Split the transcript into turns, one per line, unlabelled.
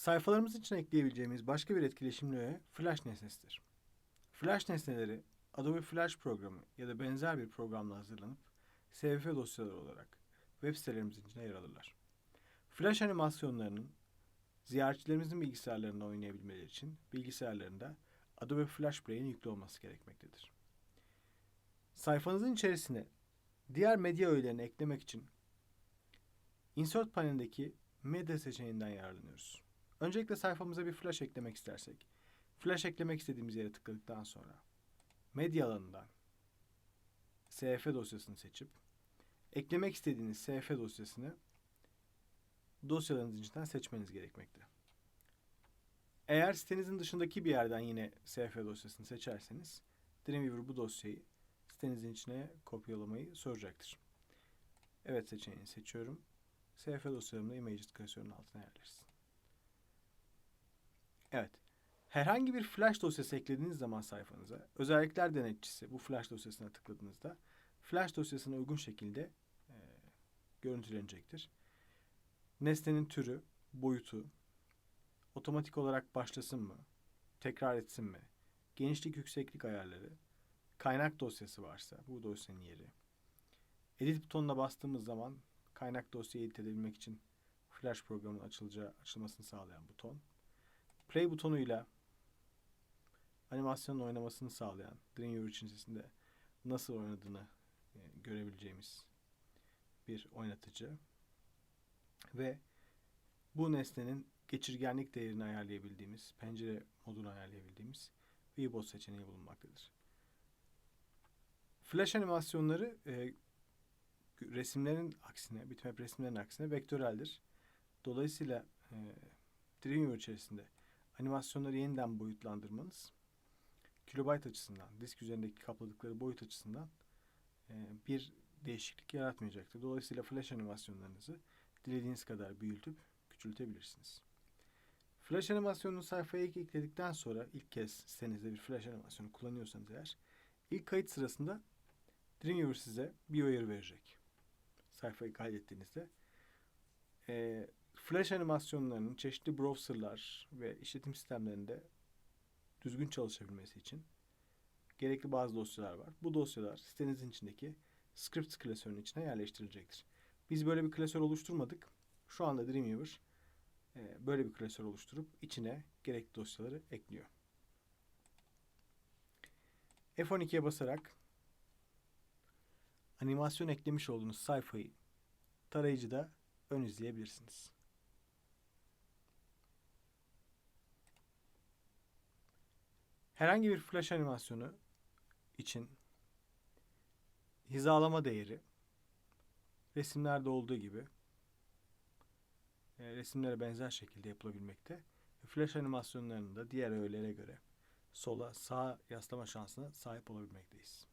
Sayfalarımız için ekleyebileceğimiz başka bir etkileşimli Flash nesnesidir. Flash nesneleri Adobe Flash programı ya da benzer bir programla hazırlanıp SVF dosyaları olarak web sitelerimizin içine yer alırlar. Flash animasyonlarının ziyaretçilerimizin bilgisayarlarında oynayabilmeleri için bilgisayarlarında Adobe Flash Play'in yüklü olması gerekmektedir. Sayfanızın içerisine diğer medya öğelerini eklemek için Insert panelindeki medya seçeneğinden yararlanıyoruz. Öncelikle sayfamıza bir flash eklemek istersek, flash eklemek istediğimiz yere tıkladıktan sonra medya alanından CF dosyasını seçip eklemek istediğiniz CF dosyasını dosyalarınız içinden seçmeniz gerekmekte. Eğer sitenizin dışındaki bir yerden yine CF dosyasını seçerseniz Dreamweaver bu dosyayı sitenizin içine kopyalamayı soracaktır. Evet seçeneğini seçiyorum. CF dosyalarımda Images klasörünün altına yerleşsin. Evet. Herhangi bir flash dosyası eklediğiniz zaman sayfanıza, özellikler denetçisi bu flash dosyasına tıkladığınızda flash dosyasına uygun şekilde e, görüntülenecektir. Nesnenin türü, boyutu, otomatik olarak başlasın mı, tekrar etsin mi, genişlik yükseklik ayarları, kaynak dosyası varsa bu dosyanın yeri, edit butonuna bastığımız zaman kaynak dosyayı edit edebilmek için Flash programının açılacağı, açılmasını sağlayan buton. Play butonuyla animasyonun oynamasını sağlayan Dreamweaver içerisinde nasıl oynadığını e, görebileceğimiz bir oynatıcı. Ve bu nesnenin geçirgenlik değerini ayarlayabildiğimiz, pencere modunu ayarlayabildiğimiz VBOS seçeneği bulunmaktadır. Flash animasyonları e, resimlerin aksine, bitmap resimlerin aksine vektöreldir. Dolayısıyla e, Dreamweaver içerisinde animasyonları yeniden boyutlandırmanız kilobayt açısından, disk üzerindeki kapladıkları boyut açısından e, bir değişiklik yaratmayacaktır. Dolayısıyla flash animasyonlarınızı dilediğiniz kadar büyütüp küçültebilirsiniz. Flash animasyonunu sayfaya ilk ekledikten sonra ilk kez sitenizde bir flash animasyonu kullanıyorsanız eğer ilk kayıt sırasında Dreamweaver size bir uyarı verecek. Sayfayı kaydettiğinizde. E, flash animasyonlarının çeşitli browserlar ve işletim sistemlerinde düzgün çalışabilmesi için gerekli bazı dosyalar var. Bu dosyalar sitenizin içindeki scripts klasörünün içine yerleştirilecektir. Biz böyle bir klasör oluşturmadık. Şu anda Dreamweaver e, böyle bir klasör oluşturup içine gerekli dosyaları ekliyor. F12'ye basarak animasyon eklemiş olduğunuz sayfayı tarayıcıda ön izleyebilirsiniz. Herhangi bir flash animasyonu için hizalama değeri resimlerde olduğu gibi e, resimlere benzer şekilde yapılabilmekte. Flash animasyonlarının da diğer öğelere göre sola, sağa yaslama şansına sahip olabilmekteyiz.